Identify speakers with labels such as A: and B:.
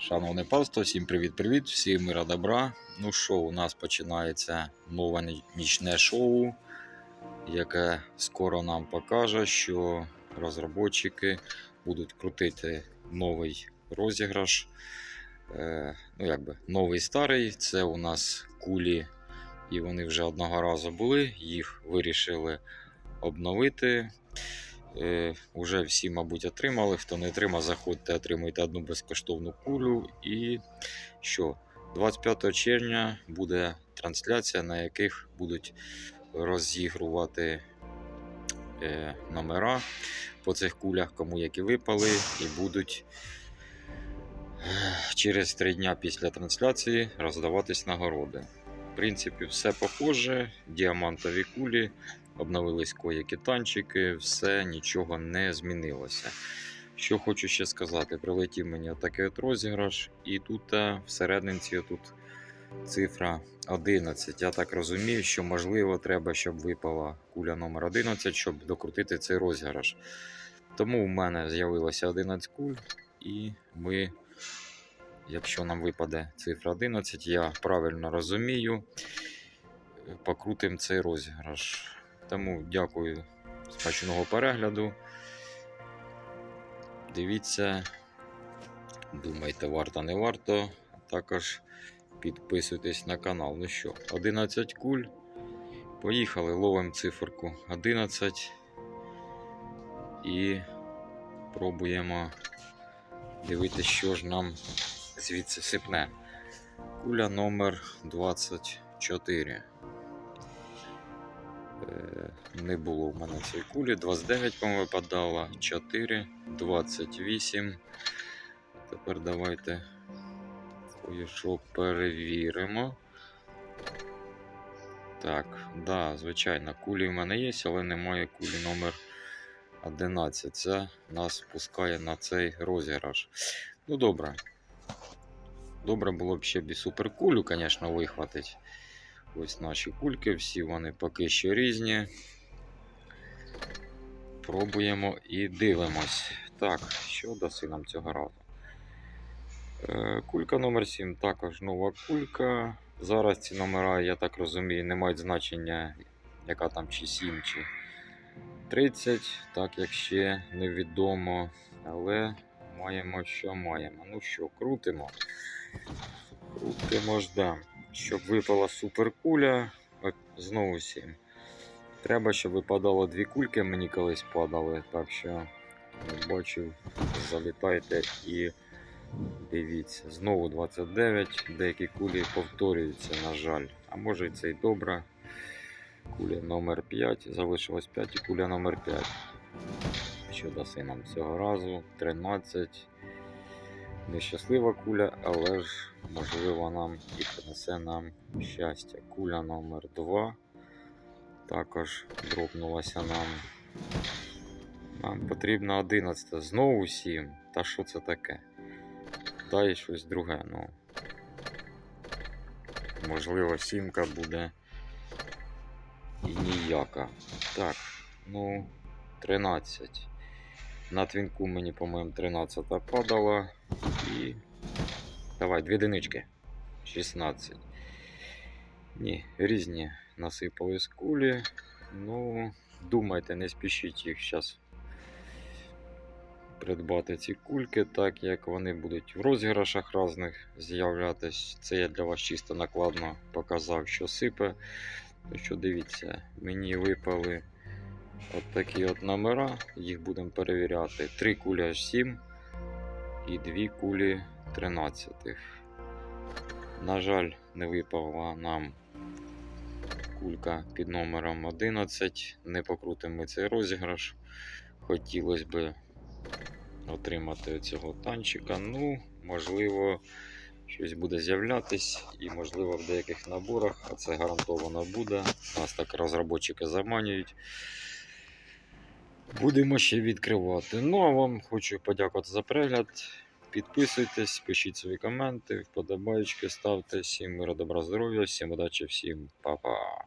A: Шановне панство, всім привіт-привіт, всім мира добра. Ну що, у нас починається нове нічне шоу, яке скоро нам покаже, що розробники будуть крутити новий розіграш. Е, ну, якби новий старий. Це у нас кулі, і вони вже одного разу були. Їх вирішили обновити. Е, уже всі, мабуть, отримали. Хто не отримав, заходьте, отримуйте одну безкоштовну кулю. І що? 25 червня буде трансляція, на яких будуть розігрувати е, номера по цих кулях, кому які випали, і будуть е, через три дня після трансляції роздаватись нагороди. Принципі, все похоже. Діамантові кулі, обновились коїки танчики, все нічого не змінилося. Що хочу ще сказати, прилетів мені отакий от розіграш, і тут е, всерединці тут цифра 11. Я так розумію, що можливо треба, щоб випала куля номер 11, щоб докрутити цей розіграш. Тому в мене з'явилося 11 куль, і ми, якщо нам випаде цифра 11, я правильно розумію, покрутимо цей розіграш. Тому дякую смачного перегляду. Дивіться, думайте, варто, не варто. Також підписуйтесь на канал. Ну що, 11 куль. Поїхали, ловимо циферку 11 і пробуємо дивитися, що ж нам звідси сипне. Куля номер 24. Е, Не було в мене цієї кулі. 29 по випадало, 4, 28. Тепер давайте кое-що перевіримо. Так, да, звичайно, кулі в мене є, але немає кулі номер 11. Це нас пускає на цей розіграш. Ну добре. Добре було б ще б і суперкулю, звісно, вихватити. Ось наші кульки, всі вони поки що різні. Пробуємо і дивимось. Так, що даси нам цього разу? Е, Кулька номер 7 також нова кулька. Зараз ці номера, я так розумію, не мають значення, яка там чи 7, чи 30, так як ще невідомо. Але маємо, що маємо. Ну що, крутимо. Крутимо ждем. Щоб випала суперкуля. Знову 7. Треба, щоб випадало дві кульки, мені колись падали. Так що бачив, залітайте і дивіться. Знову 29. Деякі кулі повторюються, на жаль. А може це й добре. Куля номер 5. Залишилось 5 і куля номер 5. Що даси нам цього разу? 13. Нещаслива куля, але ж можливо нам і принесе нам щастя. Куля номер 2 також дропнулася нам. Нам потрібно 11. Знову 7. Та що це таке? Дай щось друге. Ну. Можливо, сімка буде і ніяка. Так, ну, 13. На твінку мені, по-моєму, 13 падала. І. Давай, дві одинички. 16. Ні, різні насипались кулі. Ну, думайте, не спішіть їх зараз придбати ці кульки, так як вони будуть в розіграшах різних з'являтись. Це я для вас чисто накладно показав, що сипе. Ну що дивіться, мені випали от такі от номера, їх будемо перевіряти. Три кулі аж 7 і дві кулі 13. На жаль, не випала нам кулька під номером 11. Не покрутимо цей розіграш. Хотілося б отримати цього танчика. Ну, можливо, щось буде з'являтись, і, можливо, в деяких наборах, а це гарантовано буде. Нас так розробники заманюють. Будемо ще відкривати. Ну, а вам хочу подякувати за перегляд. Підписуйтесь, пишіть свої коменти, вподобайки, ставте. Всім мира, добра, здоров'я, всім удачі, всім па-па.